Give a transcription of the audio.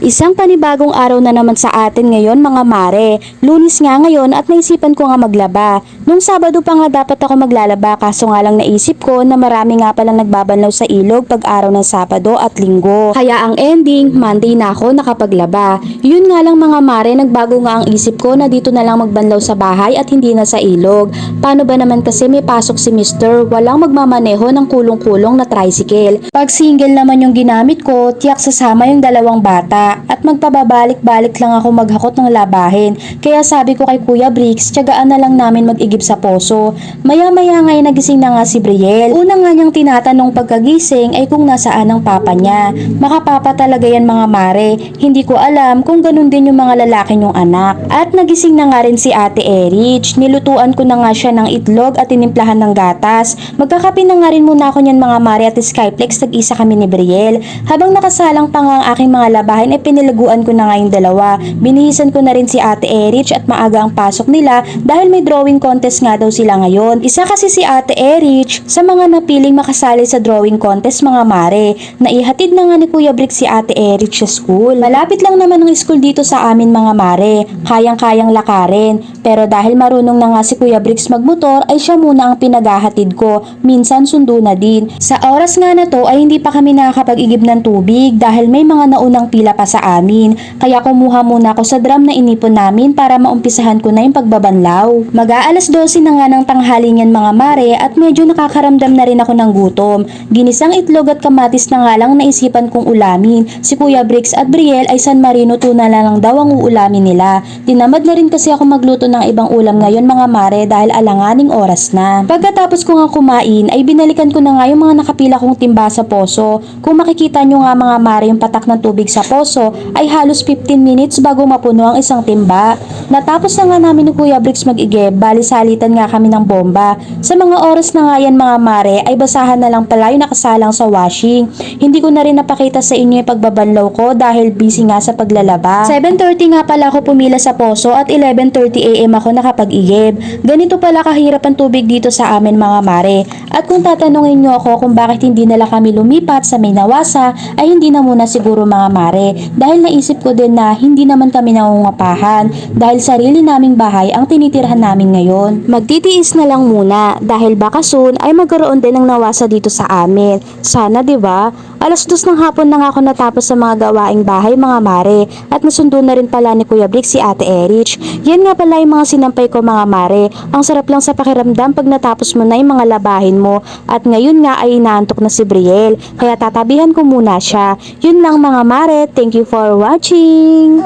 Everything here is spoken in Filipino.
Isang panibagong araw na naman sa atin ngayon mga mare. Lunis nga ngayon at naisipan ko nga maglaba. Nung Sabado pa nga dapat ako maglalaba kaso nga lang naisip ko na marami nga palang nagbabanlaw sa ilog pag araw ng Sabado at Linggo. Kaya ang ending, Monday na ako nakapaglaba. Yun nga lang mga mare, nagbago nga ang isip ko na dito na lang magbanlaw sa bahay at hindi na sa ilog. Paano ba naman kasi may pasok si Mr. Walang magmamaneho ng kulong-kulong na tricycle. Pag single naman yung ginamit ko, tiyak sasama yung dalawang bata at magpababalik-balik lang ako maghakot ng labahin. Kaya sabi ko kay Kuya Briggs, tiyagaan na lang namin mag-igib sa poso. Maya-maya ngay nagising na nga si Brielle. Una nga niyang tinatanong pagkagising ay kung nasaan ang papa niya. Makapapa talaga yan mga mare. Hindi ko alam kung ganun din yung mga lalaki niyong anak. At nagising na nga rin si Ate Erich. Nilutuan ko na nga siya ng itlog at tinimplahan ng gatas. Magkakape na nga rin muna ako niyan mga mare at Skyplex tag-isa kami ni Brielle. Habang nakasalang pa nga ang aking mga labahin ay pinilaguan ko na nga yung dalawa. Binihisan ko na rin si Ate Erich at maaga ang pasok nila dahil may drawing contest nga daw sila ngayon. Isa kasi si Ate Erich sa mga napiling makasali sa drawing contest mga mare. Naihatid na nga ni Kuya Brick si Ate Erich sa school. Malapit lang naman ang school dito sa amin mga mare. Kayang-kayang lakarin. Pero dahil marunong na nga si Kuya Bricks magmotor ay siya muna ang pinaghahatid ko. Minsan sundo na din. Sa oras nga na to ay hindi pa kami nakakapag-igib ng tubig dahil may mga naunang pila pa sa amin. Kaya kumuha muna ako sa drum na inipon namin para maumpisahan ko na yung pagbabanlaw. Mag-aalas 12 na nga ng tanghali niyan mga mare at medyo nakakaramdam na rin ako ng gutom. Ginisang itlog at kamatis na nga lang naisipan kong ulamin. Si Kuya Bricks at Brielle ay San Marino tuna na lang daw ang uulamin nila. Tinamad na rin kasi ako magluto ng ibang ulam ngayon mga mare dahil alanganing oras na. Pagkatapos ko nga kumain ay binalikan ko na nga yung mga nakapila kong timba sa poso. Kung makikita nyo nga mga mare yung patak ng tubig sa poso ay halos 15 minutes bago mapuno ang isang timba. Natapos na nga namin ni Kuya Bricks mag-igib, bali salitan nga kami ng bomba. Sa mga oras na nga yan mga mare ay basahan na lang pala yung nakasalang sa washing. Hindi ko na rin napakita sa inyo yung pagbabanlaw ko dahil busy nga sa paglalaba. 7.30 nga pala ako pumila sa poso at 11.30 am ako nakapag-igib. Ganito pala kahirap ang tubig dito sa amin mga mare. At kung tatanungin nyo ako kung bakit hindi nala kami lumipat sa may nawasa ay hindi na muna siguro mga mare. Dahil naisip ko din na hindi naman kami nangungapahan dahil sarili naming bahay ang tinitirhan namin ngayon. Magtitiis na lang muna dahil baka soon ay magkaroon din ng nawasa dito sa amin. Sana 'di ba? Alas dos ng hapon na nga ako natapos sa mga gawaing bahay mga mare at nasundo na rin pala ni Kuya Brick si Ate Erich. Yan nga pala yung mga sinampay ko mga mare. Ang sarap lang sa pakiramdam pag natapos mo na yung mga labahin mo at ngayon nga ay inaantok na si Brielle kaya tatabihan ko muna siya. Yun lang mga mare. Thank you for watching!